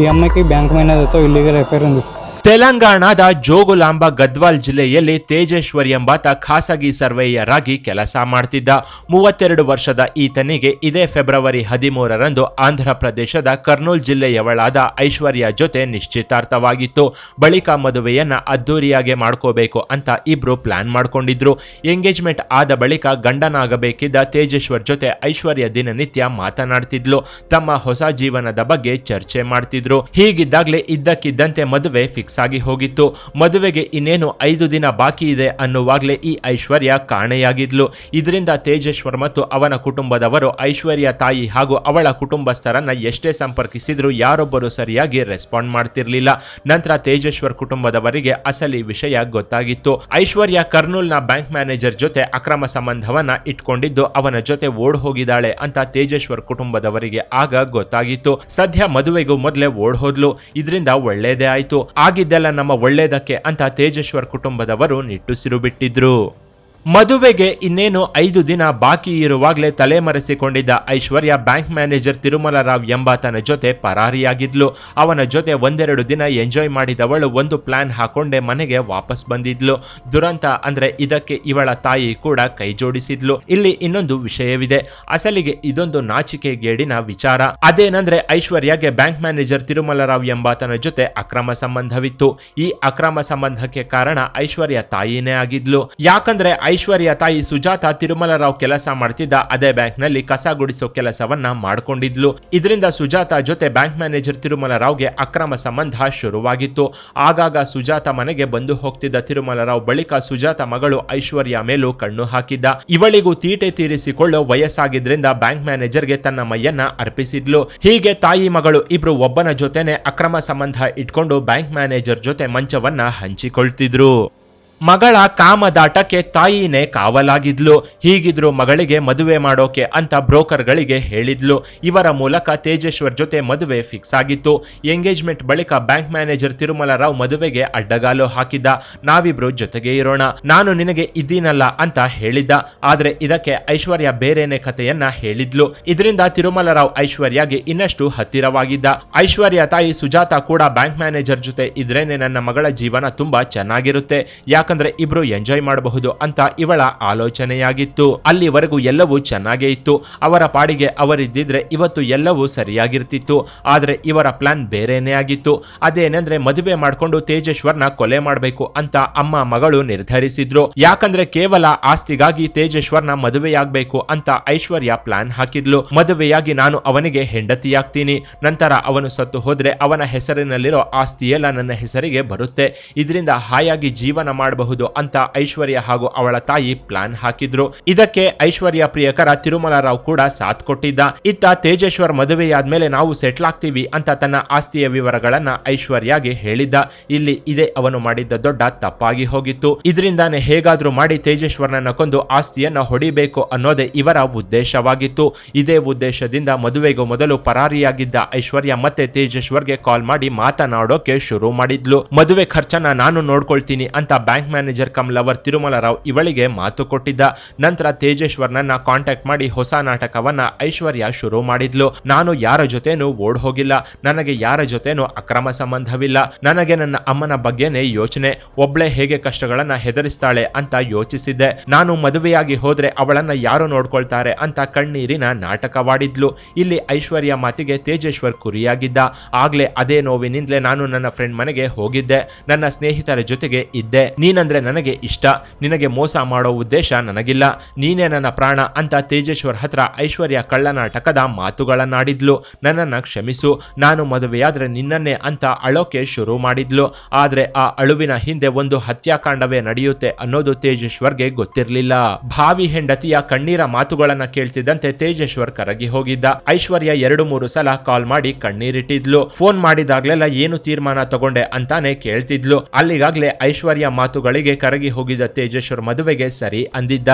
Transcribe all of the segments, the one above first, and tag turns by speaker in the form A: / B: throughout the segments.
A: ఈ అమ్మాయికి బ్యాంక్ మేనేజర్తో ఇల్లీగల్ ఎఫ్ఐఆర్ ఉంది సార్
B: ತೆಲಂಗಾಣದ ಜೋಗುಲಾಂಬ ಗದ್ವಾಲ್ ಜಿಲ್ಲೆಯಲ್ಲಿ ತೇಜೇಶ್ವರ್ ಎಂಬಾತ ಖಾಸಗಿ ಸರ್ವೇಯರ್ ಆಗಿ ಕೆಲಸ ಮಾಡ್ತಿದ್ದ ಮೂವತ್ತೆರಡು ವರ್ಷದ ಈತನಿಗೆ ಇದೇ ಫೆಬ್ರವರಿ ಹದಿಮೂರರಂದು ಆಂಧ್ರ ಪ್ರದೇಶದ ಕರ್ನೂಲ್ ಜಿಲ್ಲೆಯವಳಾದ ಐಶ್ವರ್ಯ ಜೊತೆ ನಿಶ್ಚಿತಾರ್ಥವಾಗಿತ್ತು. ಬಳಿಕ ಮದುವೆಯನ್ನ ಅದ್ದೂರಿಯಾಗಿ ಮಾಡ್ಕೋಬೇಕು ಅಂತ ಇಬ್ರು ಪ್ಲಾನ್ ಮಾಡ್ಕೊಂಡಿದ್ರು. ಎಂಗೇಜ್ಮೆಂಟ್ ಆದ ಬಳಿಕ ಗಂಡನಾಗಬೇಕಿದ್ದ ತೇಜೇಶ್ವರ್ ಜೊತೆ ಐಶ್ವರ್ಯ ದಿನನಿತ್ಯ ಮಾತನಾಡ್ತಿದ್ಲು. ತಮ್ಮ ಹೊಸ ಜೀವನದ ಬಗ್ಗೆ ಚರ್ಚೆ ಮಾಡ್ತಿದ್ರು. ಹೀಗಿದ್ದಾಗಲೇ ಇದ್ದಕ್ಕಿದ್ದಂತೆ ಮದುವೆ ಫಿಕ್ಸ್ ಆಗಿ ಹೋಗಿತ್ತು. ಮದುವೆಗೆ ಇನ್ನೇನು ಐದು ದಿನ ಬಾಕಿ ಇದೆ ಅನ್ನುವಾಗ್ಲೇ ಈ ಐಶ್ವರ್ಯ ಕಾಣೆಯಾಗಿದ್ಲು. ಇದರಿಂದ ತೇಜೇಶ್ವರ್ ಮತ್ತು ಅವನ ಕುಟುಂಬದವರು ಐಶ್ವರ್ಯ ತಾಯಿ ಹಾಗೂ ಅವಳ ಕುಟುಂಬಸ್ಥರನ್ನ ಎಷ್ಟೇ ಸಂಪರ್ಕಿಸಿದ್ರು ಯಾರೊಬ್ಬರು ಸರಿಯಾಗಿ ರೆಸ್ಪಾಂಡ್ ಮಾಡ್ತಿರ್ಲಿಲ್ಲ. ನಂತರ ತೇಜೇಶ್ವರ್ ಕುಟುಂಬದವರಿಗೆ ಅಸಲಿ ವಿಷಯ ಗೊತ್ತಾಗಿತ್ತು. ಐಶ್ವರ್ಯ ಕರ್ನೂಲ್ನ ಬ್ಯಾಂಕ್ ಮ್ಯಾನೇಜರ್ ಜೊತೆ ಅಕ್ರಮ ಸಂಬಂಧವನ್ನ ಇಟ್ಕೊಂಡಿದ್ದು ಅವನ ಜೊತೆ ಓಡ್ ಹೋಗಿದ್ದಾಳೆ ಅಂತ ತೇಜೇಶ್ವರ್ ಕುಟುಂಬದವರಿಗೆ ಆಗ ಗೊತ್ತಾಗಿತ್ತು. ಸದ್ಯ ಮದುವೆಗೂ ಮೊದಲೇ ಓಡ್ ಹೋದ್ಲು ಇದರಿಂದ ಒಳ್ಳೇದೇ ಆಯ್ತು. ಆಗಿದ್ದೆಲ್ಲ ನಮ್ಮ ಒಳ್ಳೇದಕ್ಕೆ ಅಂತ ತೇಜೇಶ್ವರ್ ಕುಟುಂಬದವರು ನಿಟ್ಟುಸಿರು ಬಿಟ್ಟಿದ್ರು. ಮದುವೆಗೆ ಇನ್ನೇನು ಐದು ದಿನ ಬಾಕಿ ಇರುವಾಗಲೇ ತಲೆಮರೆಸಿಕೊಂಡಿದ್ದ ಐಶ್ವರ್ಯ ಬ್ಯಾಂಕ್ ಮ್ಯಾನೇಜರ್ ತಿರುಮಲ ರಾವ್ ಎಂಬಾತನ ಜೊತೆ ಪರಾರಿಯಾಗಿದ್ಲು. ಅವನ ಜೊತೆ ಒಂದೆರಡು ದಿನ ಎಂಜಾಯ್ ಮಾಡಿದವಳು ಒಂದು ಪ್ಲಾನ್ ಹಾಕೊಂಡೆ ಮನೆಗೆ ವಾಪಸ್ ಬಂದಿದ್ಲು. ದುರಂತ ಅಂದ್ರೆ ಇದಕ್ಕೆ ಇವಳ ತಾಯಿ ಕೂಡ ಕೈ ಜೋಡಿಸಿದ್ಲು. ಇಲ್ಲಿ ಇನ್ನೊಂದು ವಿಷಯವಿದೆ. ಅಸಲಿಗೆ ಇದೊಂದು ನಾಚಿಕೆಗೇಡಿನ ವಿಚಾರ. ಅದೇನಂದ್ರೆ ಐಶ್ವರ್ಯಗೆ ಬ್ಯಾಂಕ್ ಮ್ಯಾನೇಜರ್ ತಿರುಮಲ ರಾವ್ ಎಂಬಾತನ ಜೊತೆ ಅಕ್ರಮ ಸಂಬಂಧವಿತ್ತು. ಈ ಅಕ್ರಮ ಸಂಬಂಧಕ್ಕೆ ಕಾರಣ ಐಶ್ವರ್ಯ ತಾಯಿನೇ ಆಗಿದ್ಲು. ಯಾಕಂದ್ರೆ ಐಶ್ವರ್ಯ ತಾಯಿ ಸುಜಾತ ತಿರುಮಲರಾವ್ ಕೆಲಸ ಮಾಡ್ತಿದ್ದ ಅದೇ ಬ್ಯಾಂಕ್ನಲ್ಲಿ ಕಸ ಗುಡಿಸೋ ಕೆಲಸವನ್ನ ಮಾಡ್ಕೊಂಡಿದ್ಲು. ಇದರಿಂದ ಸುಜಾತ ಜೊತೆ ಬ್ಯಾಂಕ್ ಮ್ಯಾನೇಜರ್ ತಿರುಮಲ ರಾವ್ಗೆ ಅಕ್ರಮ ಸಂಬಂಧ ಶುರುವಾಗಿತ್ತು. ಆಗಾಗ ಸುಜಾತ ಮನೆಗೆ ಬಂದು ಹೋಗ್ತಿದ್ದ ತಿರುಮಲರಾವ್ ಬಳಿಕ ಸುಜಾತ ಮಗಳು ಐಶ್ವರ್ಯ ಮೇಲೂ ಕಣ್ಣು ಹಾಕಿದ್ದ. ಇವಳಿಗೂ ತೀಟೆ ತೀರಿಸಿಕೊಳ್ಳೋ ವಯಸ್ಸಾಗಿದ್ರಿಂದ ಬ್ಯಾಂಕ್ ಮ್ಯಾನೇಜರ್ಗೆ ತನ್ನ ಮೈಯನ್ನ ಅರ್ಪಿಸಿದ್ಲು. ಹೀಗೆ ತಾಯಿ ಮಗಳು ಇಬ್ರು ಒಬ್ಬನ ಜೊತೆನೆ ಅಕ್ರಮ ಸಂಬಂಧ ಇಟ್ಕೊಂಡು ಬ್ಯಾಂಕ್ ಮ್ಯಾನೇಜರ್ ಜೊತೆ ಮಂಚವನ್ನ ಹಂಚಿಕೊಳ್ತಿದ್ರು. ಮಗಳ ಕಾಮದಾಟಕ್ಕೆ ತಾಯಿನೇ ಕಾವಲಾಗಿದ್ಲು. ಹೀಗಿದ್ರು ಮಗಳಿಗೆ ಮದುವೆ ಮಾಡೋಕೆ ಅಂತ ಬ್ರೋಕರ್ಗಳಿಗೆ ಹೇಳಿದ್ಲು. ಇವರ ಮೂಲಕ ತೇಜೇಶ್ವರ್ ಜೊತೆ ಮದುವೆ ಫಿಕ್ಸ್ ಆಗಿತ್ತು. ಎಂಗೇಜ್ಮೆಂಟ್ ಬಳಿಕ ಬ್ಯಾಂಕ್ ಮ್ಯಾನೇಜರ್ ತಿರುಮಲ ರಾವ್ ಮದುವೆಗೆ ಅಡ್ಡಗಾಲು ಹಾಕಿದ್ದ. ನಾವಿಬ್ರು ಜೊತೆಗೆ ಇರೋಣ. ನಾನು ನಿನಗೆ ಇದ್ದೀನಲ್ಲ ಅಂತ ಹೇಳಿದ್ದ. ಆದ್ರೆ ಇದಕ್ಕೆ ಐಶ್ವರ್ಯ ಬೇರೆನೆ ಕಥೆಯನ್ನ ಹೇಳಿದ್ಲು. ಇದರಿಂದ ತಿರುಮಲ ರಾವ್ ಐಶ್ವರ್ಯಗೆ ಇನ್ನಷ್ಟು ಹತ್ತಿರವಾಗಿದ್ದ. ಐಶ್ವರ್ಯ ತಾಯಿ ಸುಜಾತ ಕೂಡ ಬ್ಯಾಂಕ್ ಮ್ಯಾನೇಜರ್ ಜೊತೆ ಇದ್ರೇನೆ ನನ್ನ ಮಗಳ ಜೀವನ ತುಂಬಾ ಚೆನ್ನಾಗಿರುತ್ತೆ. ಯಾಕಂದ್ರೆ ಇಬ್ರು ಎಂಜಾಯ್ ಮಾಡಬಹುದು ಅಂತ ಇವಳ ಆಲೋಚನೆಯಾಗಿತ್ತು. ಅಲ್ಲಿವರೆಗೂ ಎಲ್ಲವೂ ಚೆನ್ನಾಗೇ ಇತ್ತು. ಅವರ ಪಾಡಿಗೆ ಅವರಿದ್ದಿದ್ರೆ ಇವತ್ತು ಎಲ್ಲವೂ ಸರಿಯಾಗಿರ್ತಿತ್ತು. ಆದ್ರೆ ಇವರ ಪ್ಲಾನ್ ಬೇರೆನೇ ಆಗಿತ್ತು. ಅದೇನೆಂದ್ರೆ ಮದುವೆ ಮಾಡ್ಕೊಂಡು ತೇಜೇಶ್ವರ್ನ ಕೊಲೆ ಮಾಡಬೇಕು ಅಂತ ಅಮ್ಮ ಮಗಳು ನಿರ್ಧರಿಸಿದ್ರು. ಯಾಕಂದ್ರೆ ಕೇವಲ ಆಸ್ತಿಗಾಗಿ ತೇಜೇಶ್ವರ್ನ ಮದುವೆಯಾಗಬೇಕು ಅಂತ ಐಶ್ವರ್ಯ ಪ್ಲಾನ್ ಹಾಕಿದ್ಲು. ಮದುವೆಯಾಗಿ ನಾನು ಅವನಿಗೆ ಹೆಂಡತಿಯಾಗ್ತೀನಿ. ನಂತರ ಅವನು ಸತ್ತು ಹೋದ್ರೆ ಅವನ ಹೆಸರಿನಲ್ಲಿರೋ ಆಸ್ತಿಯೆಲ್ಲ ನನ್ನ ಹೆಸರಿಗೆ ಬರುತ್ತೆ. ಇದರಿಂದ ಹಾಯಾಗಿ ಜೀವನ ಮಾಡಬಹುದು ಅಂತ ಐಶ್ವರ್ಯ ಹಾಗೂ ಅವಳ ತಾಯಿ ಪ್ಲಾನ್ ಹಾಕಿದ್ರು. ಇದಕ್ಕೆ ಐಶ್ವರ್ಯ ಪ್ರಿಯಕರ ತಿರುಮಲ ರಾವ್ ಕೂಡ ಸಾಥ್ ಕೊಟ್ಟಿದ್ದ. ಇತ್ತ ತೇಜೇಶ್ವರ್ ಮದುವೆಯಾದ್ಮೇಲೆ ನಾವು ಸೆಟ್ಲ್ ಆಗ್ತೀವಿ ಅಂತ ತನ್ನ ಆಸ್ತಿಯ ವಿವರಗಳನ್ನ ಐಶ್ವರ್ಯಗೆ ಹೇಳಿದ್ದ. ಇಲ್ಲಿ ಇದೇ ಅವನು ಮಾಡಿದ್ದ ದೊಡ್ಡ ತಪ್ಪಾಗಿ ಹೋಗಿತ್ತು. ಇದರಿಂದಾನೆ ಹೇಗಾದ್ರೂ ಮಾಡಿ ತೇಜೇಶ್ವರ್ನನ್ನ ಕೊಂದು ಆಸ್ತಿಯನ್ನ ಹೊಡಿಬೇಕು ಅನ್ನೋದೇ ಇವರ ಉದ್ದೇಶವಾಗಿತ್ತು. ಇದೇ ಉದ್ದೇಶದಿಂದ ಮದುವೆಗೂ ಮೊದಲು ಪರಾರಿಯಾಗಿದ್ದ ಐಶ್ವರ್ಯ ಮತ್ತೆ ತೇಜೇಶ್ವರ್ಗೆ ಕಾಲ್ ಮಾಡಿ ಮಾತನಾಡೋಕೆ ಶುರು ಮಾಡಿದ್ಲು. ಮದುವೆ ಖರ್ಚನ್ನ ನಾನು ನೋಡ್ಕೊಳ್ತೀನಿ ಅಂತ bank manager cum lover Tirumala Rao ಇವಳಿಗೆ ಮಾತು ಕೊಟ್ಟಿದ್ದ. ನಂತರ ತೇಜೇಶ್ವರ್ನನ್ನ ಕಾಂಟ್ಯಾಕ್ಟ್ ಮಾಡಿ ಹೊಸ ನಾಟಕವನ್ನ ಐಶ್ವರ್ಯ ಶುರು ಮಾಡಿದ್ಲು. ನಾನು ಯಾರ ಜೊತೆನೂ ಓಡ್ ಹೋಗಿಲ್ಲ ನನಗೆ ಯಾರ ಜೊತೆನೂ ಅಕ್ರಮ ಸಂಬಂಧವಿಲ್ಲ. ನನಗೆ ನನ್ನ ಅಮ್ಮನ ಬಗ್ಗೆನೇ ಯೋಚನೆ. ಒಬ್ಳೆ ಹೇಗೆ ಕಷ್ಟಗಳನ್ನ ಹೆದರಿಸ್ತಾಳೆ ಅಂತ ಯೋಚಿಸಿದ್ದೆ. ನಾನು ಮದುವೆಯಾಗಿ ಹೋದ್ರೆ ಅವಳನ್ನ ಯಾರು ನೋಡ್ಕೊಳ್ತಾರೆ ಅಂತ ಕಣ್ಣೀರಿನ ನಾಟಕವಾಡಿದ್ಲು. ಇಲ್ಲಿ ಐಶ್ವರ್ಯ ಮಾತಿಗೆ ತೇಜೇಶ್ವರ್ ಕುರಿಯಾಗಿದ್ದ. ಆಗ್ಲೇ ಅದೇ ನೋವಿನಿಂದಲೇ ನಾನು ನನ್ನ ಫ್ರೆಂಡ್ ಮನೆಗೆ ಹೋಗಿದ್ದೆ. ನನ್ನ ಸ್ನೇಹಿತರ ಜೊತೆಗೆ ಇದ್ದೆ. ನೀನಂದ್ರೆ ನನಗೆ ಇಷ್ಟ. ನಿನಗೆ ಮೋಸ ಮಾಡೋ ಉದ್ದೇಶ ನನಗಿಲ್ಲ. ನೀನೇ ನನ್ನ ಪ್ರಾಣ ಅಂತ ತೇಜೇಶ್ವರ್ ಹತ್ರ ಐಶ್ವರ್ಯ ಕಳ್ಳನಾಟಕದ ಮಾತುಗಳನ್ನಾಡಿದ್ಲು. ನನ್ನನ್ನ ಕ್ಷಮಿಸು. ನಾನು ಮದುವೆಯಾದ್ರೆ ನಿನ್ನನ್ನೇ ಅಂತ ಅಳೋಕೆ ಶುರು ಮಾಡಿದ್ಲು. ಆದ್ರೆ ಆ ಅಳುವಿನ ಹಿಂದೆ ಒಂದು ಹತ್ಯಾಕಾಂಡವೇ ನಡೆಯುತ್ತೆ ಅನ್ನೋದು ತೇಜೇಶ್ವರ್ಗೆ ಗೊತ್ತಿರಲಿಲ್ಲ. ಭಾವಿ ಹೆಂಡತಿಯ ಕಣ್ಣೀರ ಮಾತುಗಳನ್ನ ಕೇಳ್ತಿದ್ದಂತೆ ತೇಜೇಶ್ವರ್ ಕರಗಿ ಹೋಗಿದ್ದ. ಐಶ್ವರ್ಯ ಎರಡು ಮೂರು ಸಲ ಕಾಲ್ ಮಾಡಿ ಕಣ್ಣೀರಿಟ್ಟಿದ್ಲು. ಫೋನ್ ಮಾಡಿದಾಗ್ಲೆಲ್ಲ ಏನು ತೀರ್ಮಾನ ತಗೊಂಡೆ ಅಂತಾನೆ ಕೇಳ್ತಿದ್ಲು. ಅಲ್ಲಿಗಾಗ್ಲೇ ಐಶ್ವರ್ಯ ಮಾತುಗಳಿಗೆ ಕರಗಿ ಹೋಗಿದ್ದ ತೇಜೇಶ್ವರ್ ಮದುವೆಗೆ ಸರಿ ಅಂದಿದ್ದ.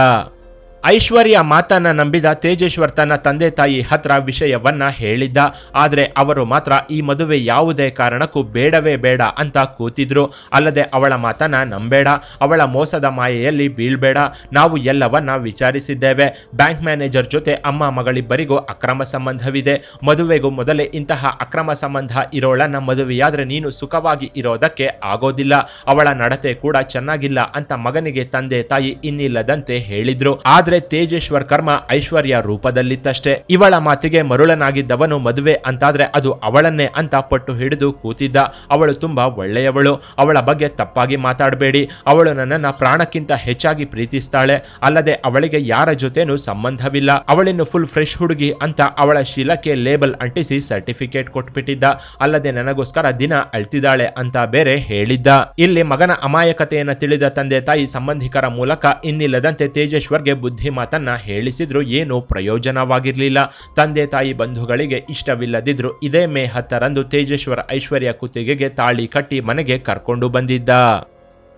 B: ಐಶ್ವರ್ಯ ಮಾತನ್ನ ನಂಬಿದ ತೇಜೇಶ್ವರ್ ತನ್ನ ತಂದೆ ತಾಯಿ ಹತ್ರ ವಿಷಯವನ್ನ ಹೇಳಿದ್ದ. ಆದರೆ ಅವರು ಮಾತ್ರ ಈ ಮದುವೆ ಯಾವುದೇ ಕಾರಣಕ್ಕೂ ಬೇಡವೇ ಬೇಡ ಅಂತ ಕೂತಿದ್ರು. ಅಲ್ಲದೆ ಅವಳ ಮಾತನ್ನ ನಂಬೇಡ. ಅವಳ ಮೋಸದ ಮಾಯೆಯಲ್ಲಿ ಬೀಳ್ಬೇಡ. ನಾವು ಎಲ್ಲವನ್ನ ವಿಚಾರಿಸಿದ್ದೇವೆ. ಬ್ಯಾಂಕ್ ಮ್ಯಾನೇಜರ್ ಜೊತೆ ಅಮ್ಮ ಮಗಳಿಬ್ಬರಿಗೂ ಅಕ್ರಮ ಸಂಬಂಧವಿದೆ. ಮದುವೆಗೂ ಮೊದಲೇ ಇಂತಹ ಅಕ್ರಮ ಸಂಬಂಧ ಇರೋಳನ್ನ ಮದುವೆಯಾದ್ರೆ ನೀನು ಸುಖವಾಗಿ ಇರೋದಕ್ಕೆ ಆಗೋದಿಲ್ಲ. ಅವಳ ನಡತೆ ಕೂಡ ಚೆನ್ನಾಗಿಲ್ಲ ಅಂತ ಮಗನಿಗೆ ತಂದೆ ತಾಯಿ ಇನ್ನಿಲ್ಲದಂತೆ ಹೇಳಿದ್ರು. ಆದ್ರೆ ತೇಜೇಶ್ವರ್ ಕರ್ಮ ಐಶ್ವರ್ಯ ರೂಪದಲ್ಲಿತ್ತಷ್ಟೇ. ಇವಳ ಮಾತಿಗೆ ಮರುಳನಾಗಿದ್ದವನು ಮದುವೆ ಅಂತಾದ್ರೆ ಅದು ಅವಳನ್ನೇ ಅಂತ ಪಟ್ಟು ಹಿಡಿದು ಕೂತಿದ್ದ. ಅವಳು ತುಂಬಾ ಒಳ್ಳೆಯವಳು. ಅವಳ ಬಗ್ಗೆ ತಪ್ಪಾಗಿ ಮಾತಾಡಬೇಡಿ. ಅವಳು ನನ್ನನ್ನ ಪ್ರಾಣಕ್ಕಿಂತ ಹೆಚ್ಚಾಗಿ ಪ್ರೀತಿಸ್ತಾಳೆ. ಅಲ್ಲದೆ ಅವಳಿಗೆ ಯಾರ ಜೊತೆನೂ ಸಂಬಂಧವಿಲ್ಲ. ಅವಳಿನ್ನು ಫುಲ್ ಫ್ರೆಶ್ ಹುಡುಗಿ ಅಂತ ಅವಳ ಶೀಲಕ್ಕೆ ಲೇಬಲ್ ಅಂಟಿಸಿ ಸರ್ಟಿಫಿಕೇಟ್ ಕೊಟ್ಬಿಟ್ಟಿದ್ದ. ಅಲ್ಲದೆ ನನಗೋಸ್ಕರ ದಿನ ಅಳ್ತಿದ್ದಾಳೆ ಅಂತ ಬೇರೆ ಹೇಳಿದ್ದ. ಇಲ್ಲಿ ಮಗನ ಅಮಾಯಕತೆಯನ್ನು ತಿಳಿದ ತಂದೆ ತಾಯಿ ಸಂಬಂಧಿಕರ ಮೂಲಕ ಇನ್ನಿಲ್ಲದಂತೆ ತೇಜೇಶ್ವರ್ಗೆ ಬುದ್ಧಿ ಮಾತನ್ನ ಹೇಳಿಸಿದ್ರು ಏನು ಪ್ರಯೋಜನವಾಗಿರಲಿಲ್ಲ. ತಂದೆ ತಾಯಿ ಬಂಧುಗಳಿಗೆ ಇಷ್ಟವಿಲ್ಲದಿದ್ರು ಇದೇ ಮೇ ಹತ್ತರಂದು ತೇಜೇಶ್ವರ ಐಶ್ವರ್ಯ ಕುತ್ತಿಗೆಗೆ ತಾಳಿ ಕಟ್ಟಿ ಮನೆಗೆ ಕರ್ಕೊಂಡು ಬಂದಿದ್ದ.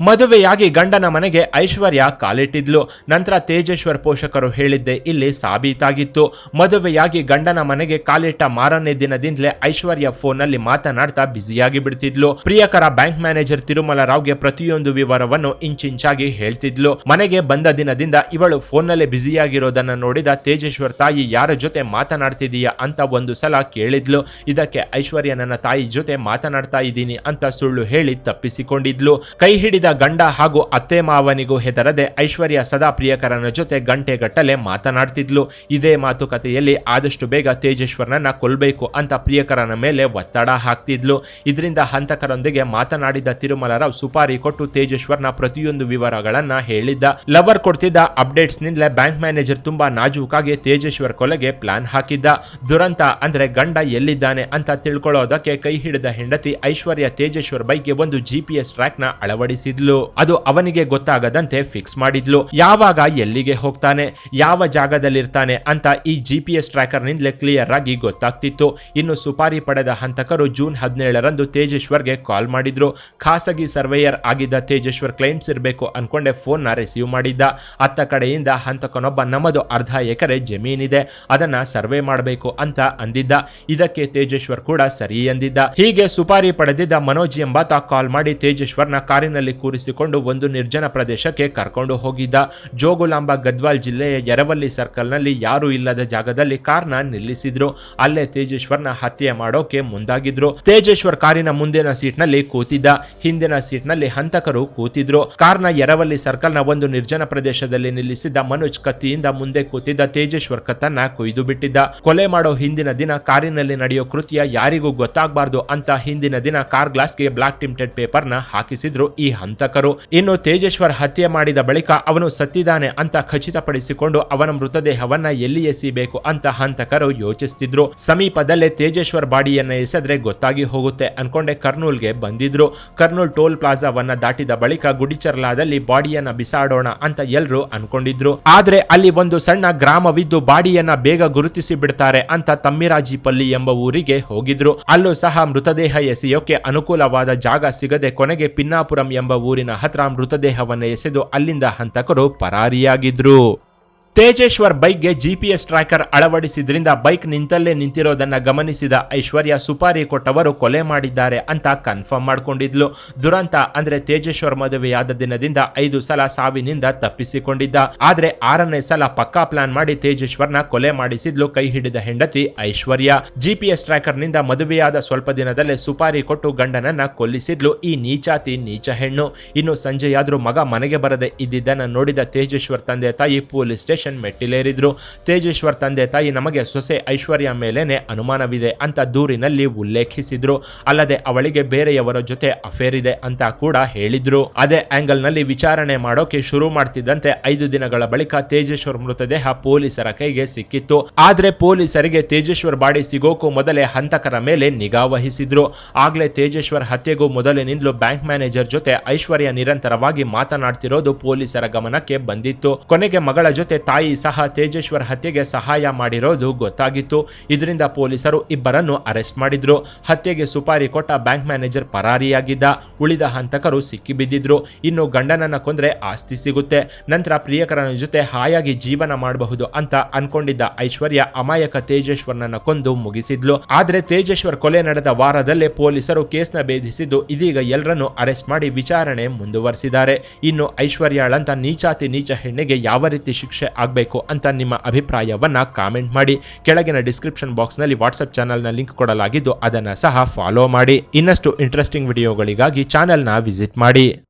B: ಮದುವೆಯಾಗಿ ಗಂಡನ ಮನೆಗೆ ಐಶ್ವರ್ಯ ಕಾಲಿಟ್ಟಿದ್ಲು. ನಂತರ ತೇಜೇಶ್ವರ್ ಪೋಷಕರು ಹೇಳಿದ್ದೆ ಇಲ್ಲಿ ಸಾಬೀತಾಗಿತ್ತು. ಮದುವೆಯಾಗಿ ಗಂಡನ ಮನೆಗೆ ಕಾಲಿಟ್ಟ ಮಾರನೇ ದಿನದಿಂದಲೇ ಐಶ್ವರ್ಯ ಫೋನ್ನಲ್ಲಿ ಮಾತನಾಡ್ತಾ ಬ್ಯುಸಿಯಾಗಿ ಬಿಡ್ತಿದ್ಲು. ಪ್ರಿಯಕರ ಬ್ಯಾಂಕ್ ಮ್ಯಾನೇಜರ್ ತಿರುಮಲ ರಾವ್ಗೆ ಪ್ರತಿಯೊಂದು ವಿವರವನ್ನು ಇಂಚಿಂಚಾಗಿ ಹೇಳ್ತಿದ್ಲು. ಮನೆಗೆ ಬಂದ ದಿನದಿಂದ ಇವಳು ಫೋನ್ನಲ್ಲೇ ಬ್ಯುಸಿಯಾಗಿರೋದನ್ನ ನೋಡಿದ ತೇಜೇಶ್ವರ್ ತಾಯಿ, ಯಾರ ಜೊತೆ ಮಾತನಾಡ್ತಿದೀಯಾ? ಅಂತ ಒಂದು ಸಲ ಕೇಳಿದ್ಲು. ಇದಕ್ಕೆ ಐಶ್ವರ್ಯ, ನನ್ನ ತಾಯಿ ಜೊತೆ ಮಾತನಾಡ್ತಾ ಇದ್ದೀನಿ ಅಂತ ಸುಳ್ಳು ಹೇಳಿ ತಪ್ಪಿಸಿಕೊಂಡಿದ್ಲು. ಕೈ ಗಂಡ ಹಾಗೂ ಅತ್ತೆ ಮಾವನಿಗೂ ಹೆದರದೆ ಐಶ್ವರ್ಯ ಸದಾ ಪ್ರಿಯಕರನ ಜೊತೆ ಗಂಟೆಗಟ್ಟಲೆ ಮಾತನಾಡ್ತಿದ್ಲು. ಇದೇ ಮಾತುಕತೆಯಲ್ಲಿ ಆದಷ್ಟು ಬೇಗ ತೇಜೇಶ್ವರನನ್ನ ಕೊಲ್ಬೇಕು ಅಂತ ಪ್ರಿಯಕರನ ಮೇಲೆ ಒತ್ತಡ ಹಾಕ್ತಿದ್ಲು. ಇದರಿಂದ ಹಂತಕರೊಂದಿಗೆ ಮಾತನಾಡಿದ ತಿರುಮಲರಾವ್ ಸುಪಾರಿ ಕೊಟ್ಟು ತೇಜೇಶ್ವರ್ನ ಪ್ರತಿಯೊಂದು ವಿವರಗಳನ್ನ ಹೇಳಿದ್ದ. ಲವರ್ ಕೊಡ್ತಿದ್ದ ಅಪ್ಡೇಟ್ಸ್ ನಿಂದಲೇ ಬ್ಯಾಂಕ್ ಮ್ಯಾನೇಜರ್ ತುಂಬಾ ನಾಜೂಕಾಗಿ ತೇಜೇಶ್ವರ್ ಕೊಲೆಗೆ ಪ್ಲಾನ್ ಹಾಕಿದ್ದ. ದುರಂತ ಅಂದ್ರೆ ಗಂಡ ಎಲ್ಲಿದ್ದಾನೆ ಅಂತ ತಿಳ್ಕೊಳ್ಳೋದಕ್ಕೆ ಕೈ ಹಿಡಿದ ಹೆಂಡತಿ ಐಶ್ವರ್ಯ ತೇಜೇಶ್ವರ್ ಬೈಕ್ಗೆ ಒಂದು ಜಿಪಿಎಸ್ ಟ್ರ್ಯಾಕ್ನ ಎಸ್ ಟ್ರ್ಯಾಕ್ ಅದು ಅವನಿಗೆ ಗೊತ್ತಾಗದಂತೆ ಫಿಕ್ಸ್ ಮಾಡಿದ್ಲು. ಯಾವಾಗ, ಎಲ್ಲಿಗೆ ಹೋಗ್ತಾನೆ, ಯಾವ ಜಾಗದಲ್ಲಿರ್ತಾನೆ ಅಂತ ಈ ಜಿ ಪಿ ಟ್ರ್ಯಾಕರ್ ನಿಂದಲೇ ಕ್ಲಿಯರ್ ಆಗಿ ಗೊತ್ತಾಗ್ತಿತ್ತು. ಇನ್ನು ಸುಪಾರಿ ಪಡೆದ ಹಂತಕರು ಜೂನ್ ಹದಿನೇಳರಂದು ತೇಜೇಶ್ವರ್ಗೆ ಕಾಲ್ ಮಾಡಿದ್ರು. ಖಾಸಗಿ ಸರ್ವೇಯರ್ ಆಗಿದ್ದ ತೇಜೇಶ್ವರ್ ಕ್ಲೈಂಟ್ಸ್ ಇರಬೇಕು ಅನ್ಕೊಂಡೆ ಫೋನ್ನ ರಿಸೀವ್ ಮಾಡಿದ್ದ. ಅತ್ತ ಕಡೆಯಿಂದ ಹಂತಕನೊಬ್ಬ ನಮ್ಮದು ಅರ್ಧ ಎಕರೆ ಜಮೀನಿದೆ. ಅದನ್ನ ಸರ್ವೆ ಮಾಡಬೇಕು ಅಂತ ಅಂದಿದ್ದ. ಇದಕ್ಕೆ ತೇಜೇಶ್ವರ್ ಕೂಡ ಸರಿ ಎಂದಿದ್ದ. ಹೀಗೆ ಸುಪಾರಿ ಪಡೆದಿದ್ದ ಮನೋಜ್ ಎಂಬಾತ ಕಾಲ್ ಮಾಡಿ ತೇಜೇಶ್ವರ್ನ ಕಾರಿನಲ್ಲಿ ಕೂರಿಸಿಕೊಂಡು ಒಂದು ನಿರ್ಜನ ಪ್ರದೇಶಕ್ಕೆ ಕರ್ಕೊಂಡು ಹೋಗಿದ್ದ ಜೋಗುಲಾಂಬ ಗದ್ವಾಲ್ ಜಿಲ್ಲೆಯ ಯರವಲ್ಲಿ ಸರ್ಕಲ್ನಲ್ಲಿ ಯಾರೂ ಇಲ್ಲದ ಜಾಗದಲ್ಲಿ ಕಾರ್ನ ನಿಲ್ಲಿಸಿದ್ರು. ಅಲ್ಲೇ ತೇಜೇಶ್ವರ್ನ ಹತ್ಯೆ ಮಾಡೋಕೆ ಮುಂದಾಗಿದ್ರು. ತೇಜೇಶ್ವರ್ ಕಾರಿನ ಮುಂದಿನ ಸೀಟ್ನಲ್ಲಿ ಕೂತಿದ್ದ. ಹಿಂದಿನ ಸೀಟ್ನಲ್ಲಿ ಹಂತಕರು ಕೂತಿದ್ರು. ಕಾರ್ನ ಎರವಲ್ಲಿ ಸರ್ಕಲ್ನ ಒಂದು ನಿರ್ಜನ ಪ್ರದೇಶದಲ್ಲಿ ನಿಲ್ಲಿಸಿದ್ದ ಮನೋಜ್ ಕತ್ತಿಯಿಂದ ಮುಂದೆ ಕೂತಿದ್ದ ತೇಜೇಶ್ವರ್ ಕತ್ತನ್ನ ಕೊಯ್ದು ಬಿಟ್ಟಿದ್ದ. ಕೊಲೆ ಮಾಡೋ ಹಿಂದಿನ ದಿನ ಕಾರಿನಲ್ಲಿ ನಡೆಯೋ ಕೃತ್ಯ ಯಾರಿಗೂ ಗೊತ್ತಾಗಬಾರ್ದು ಅಂತ ಹಿಂದಿನ ದಿನ ಕಾರ್ ಗ್ಲಾಸ್ಗೆ ಬ್ಲಾಕ್ ಟಿಂಟೆಡ್ ಪೇಪರ್ನ ಹಾಕಿಸಿದ್ರು ಈ ಹಂತಕರು ಇನ್ನು ತೇಜೇಶ್ವರ್ ಹತ್ಯೆ ಮಾಡಿದ ಬಳಿಕ ಅವನು ಸತ್ತಿದ್ದಾನೆ ಅಂತ ಖಚಿತಪಡಿಸಿಕೊಂಡು ಅವನ ಮೃತದೇಹವನ್ನ ಎಲ್ಲಿ ಎಸೆಯಬೇಕು ಅಂತ ಹಂತಕರು ಯೋಚಿಸ್ತಿದ್ರು. ಸಮೀಪದಲ್ಲೇ ತೇಜೇಶ್ವರ್ ಬಾಡಿಯನ್ನ ಎಸೆದ್ರೆ ಗೊತ್ತಾಗಿ ಹೋಗುತ್ತೆ ಅನ್ಕೊಂಡೆ ಕರ್ನೂಲ್ಗೆ ಬಂದಿದ್ರು. ಕರ್ನೂಲ್ ಟೋಲ್ ಪ್ಲಾಜಾವನ್ನ ದಾಟಿದ ಬಳಿಕ ಗುಡಿಚರ್ಲಾದಲ್ಲಿ ಬಾಡಿಯನ್ನ ಬಿಸಾಡೋಣ ಅಂತ ಎಲ್ಲರೂ ಅನ್ಕೊಂಡಿದ್ರು. ಆದ್ರೆ ಅಲ್ಲಿ ಒಂದು ಸಣ್ಣ ಗ್ರಾಮವಿದ್ದು ಬಾಡಿಯನ್ನ ಬೇಗ ಗುರುತಿಸಿ ಬಿಡ್ತಾರೆ ಅಂತ ತಮ್ಮಿರಾಜಿಪಲ್ಲಿ ಎಂಬ ಊರಿಗೆ ಹೋಗಿದ್ರು. ಅಲ್ಲೂ ಸಹ ಮೃತದೇಹ ಎಸೆಯೋಕೆ ಅನುಕೂಲವಾದ ಜಾಗ ಸಿಗದೆ ಕೊನೆಗೆ ಪಿನ್ನಾಪುರಂ ಎಂಬ ಊರಿನ ಹತ್ರ ಮೃತದೇಹವನ್ನು ಎಸೆದು ಅಲ್ಲಿಂದ ಹಂತಕರು ಪರಾರಿಯಾಗಿದ್ರು. ತೇಜೇಶ್ವರ್ ಬೈಕ್ಗೆ ಜಿಪಿಎಸ್ ಟ್ರ್ಯಾಕರ್ ಅಳವಡಿಸಿದ್ರಿಂದ ಬೈಕ್ ನಿಂತಲ್ಲೇ ನಿಂತಿರೋದನ್ನ ಗಮನಿಸಿದ ಐಶ್ವರ್ಯ ಸುಪಾರಿ ಕೊಟ್ಟವರು ಕೊಲೆ ಮಾಡಿದ್ದಾರೆ ಅಂತ ಕನ್ಫರ್ಮ್ ಮಾಡ್ಕೊಂಡಿದ್ಲು. ದುರಂತ ಅಂದ್ರೆ ತೇಜೇಶ್ವರ್ ಮದುವೆಯಾದ ದಿನದಿಂದ ಐದು ಸಲ ಸಾವಿನಿಂದ ತಪ್ಪಿಸಿಕೊಂಡಿದ್ದ. ಆದ್ರೆ ಆರನೇ ಸಲ ಪಕ್ಕಾ ಪ್ಲಾನ್ ಮಾಡಿ ತೇಜೇಶ್ವರ್ನ ಕೊಲೆ ಮಾಡಿಸಿದ್ಲು ಕೈ ಹಿಡಿದ ಹೆಂಡತಿ ಐಶ್ವರ್ಯ. ಜಿಪಿಎಸ್ ಟ್ರ್ಯಾಕರ್ನಿಂದ ಮದುವೆಯಾದ ಸ್ವಲ್ಪ ದಿನದಲ್ಲೇ ಸುಪಾರಿ ಕೊಟ್ಟು ಗಂಡನನ್ನ ಕೊಲ್ಲಿಸಿದ್ಲು ಈ ನೀಚಾತಿ ನೀಚ ಹೆಣ್ಣು. ಇನ್ನು ಸಂಜೆಯಾದ್ರೂ ಮಗ ಮನೆಗೆ ಬರದೆ ಇದ್ದಿದ್ದನ್ನ ನೋಡಿದ ತೇಜೇಶ್ವರ್ ತಂದೆ ತಾಯಿ ಪೊಲೀಸ್ ಸ್ಟೇಷನ್ ಮೆಟ್ಟಿಲೇರಿದ್ರು. ತೇಜೇಶ್ವರ್ ತಂದೆ ತಾಯಿ ನಮಗೆ ಸೊಸೆ ಐಶ್ವರ್ಯ ಮೇಲೇನೆ ಅನುಮಾನವಿದೆ ಅಂತ ದೂರಿನಲ್ಲಿ ಉಲ್ಲೇಖಿಸಿದ್ರು. ಅಲ್ಲದೆ ಅವಳಿಗೆ ಬೇರೆಯವರ ಜೊತೆ ಅಫೇರ್ ಇದೆ ಅಂತ ಕೂಡ ಹೇಳಿದ್ರು. ಅದೇ ಆಂಗಲ್ನಲ್ಲಿ ವಿಚಾರಣೆ ಮಾಡೋಕೆ ಶುರು ಮಾಡ್ತಿದ್ದಂತೆ ಐದು ದಿನಗಳ ಬಳಿಕ ತೇಜೇಶ್ವರ್ ಮೃತದೇಹ ಪೊಲೀಸರ ಕೈಗೆ ಸಿಕ್ಕಿತ್ತು. ಆದ್ರೆ ಪೊಲೀಸರಿಗೆ ತೇಜೇಶ್ವರ್ ಬಾಡಿ ಸಿಗೋಕು ಮೊದಲೇ ಹಂತಕರ ಮೇಲೆ ನಿಗಾ ವಹಿಸಿದ್ರು. ಆಗ್ಲೇ ತೇಜೇಶ್ವರ್ ಹತ್ಯೆಗೂ ಮೊದಲಿನಿಂದಲೂ ಬ್ಯಾಂಕ್ ಮ್ಯಾನೇಜರ್ ಜೊತೆ ಐಶ್ವರ್ಯ ನಿರಂತರವಾಗಿ ಮಾತನಾಡ್ತಿರೋದು ಪೊಲೀಸರ ಗಮನಕ್ಕೆ ಬಂದಿತ್ತು. ಕೊನೆಗೆ ಮಗಳ ಜೊತೆ ತಾಯಿ ಸಹ ತೇಜೇಶ್ವರ್ ಹತ್ಯೆಗೆ ಸಹಾಯ ಮಾಡಿರೋದು ಗೊತ್ತಾಗಿತ್ತು. ಇದರಿಂದ ಪೊಲೀಸರು ಇಬ್ಬರನ್ನು ಅರೆಸ್ಟ್ ಮಾಡಿದ್ರು. ಹತ್ಯೆಗೆ ಸುಪಾರಿ ಕೊಟ್ಟ ಬ್ಯಾಂಕ್ ಮ್ಯಾನೇಜರ್ ಪರಾರಿಯಾಗಿದ್ದ. ಉಳಿದ ಹಂತಕರು ಸಿಕ್ಕಿಬಿದ್ದಿದ್ರು. ಇನ್ನು ಗಂಡನನ್ನ ಕೊಂದ್ರೆ ಆಸ್ತಿ ಸಿಗುತ್ತೆ. ನಂತರ ಪ್ರಿಯಕರನ ಜೊತೆ ಹಾಯಾಗಿ ಜೀವನ ಮಾಡಬಹುದು ಅಂತ ಅನ್ಕೊಂಡಿದ್ದ ಐಶ್ವರ್ಯ ಅಮಾಯಕ ತೇಜೇಶ್ವರ್ನನ್ನ ಕೊಂದು ಮುಗಿಸಿದ್ಲು. ಆದ್ರೆ ತೇಜೇಶ್ವರ್ ಕೊಲೆ ನಡೆದ ವಾರದಲ್ಲೇ ಪೊಲೀಸರು ಕೇಸ್ನ ಭೇದಿಸಿದ್ದು ಇದೀಗ ಎಲ್ಲರನ್ನು ಅರೆಸ್ಟ್ ಮಾಡಿ ವಿಚಾರಣೆ ಮುಂದುವರೆಸಿದ್ದಾರೆ. ಇನ್ನು ಐಶ್ವರ್ಯಾಳಂತ ನೀಚಾತಿ ನೀಚ ಹೆಣ್ಣಿಗೆ ಯಾವ ರೀತಿ ಶಿಕ್ಷೆ ಆಗಬೇಕು ಅಂತ ನಿಮ್ಮ ಅಭಿಪ್ರಾಯವನ್ನು ಕಾಮೆಂಟ್ ಮಾಡಿ. ಕೆಳಗಿನ ಡಿಸ್ಕ್ರಿಪ್ಷನ್ ಬಾಕ್ಸ್ನಲ್ಲಿ ವಾಟ್ಸಪ್ ಚಾನಲ್ನ ಲಿಂಕ್ ಕೊಡಲಾಗಿದ್ದು ಅದನ್ನು ಸಹ ಫಾಲೋ ಮಾಡಿ. ಇನ್ನಷ್ಟು ಇಂಟ್ರೆಸ್ಟಿಂಗ್ ವಿಡಿಯೋಗಳಿಗಾಗಿ ಚಾನೆಲ್ನ ವಿಸಿಟ್ ಮಾಡಿ.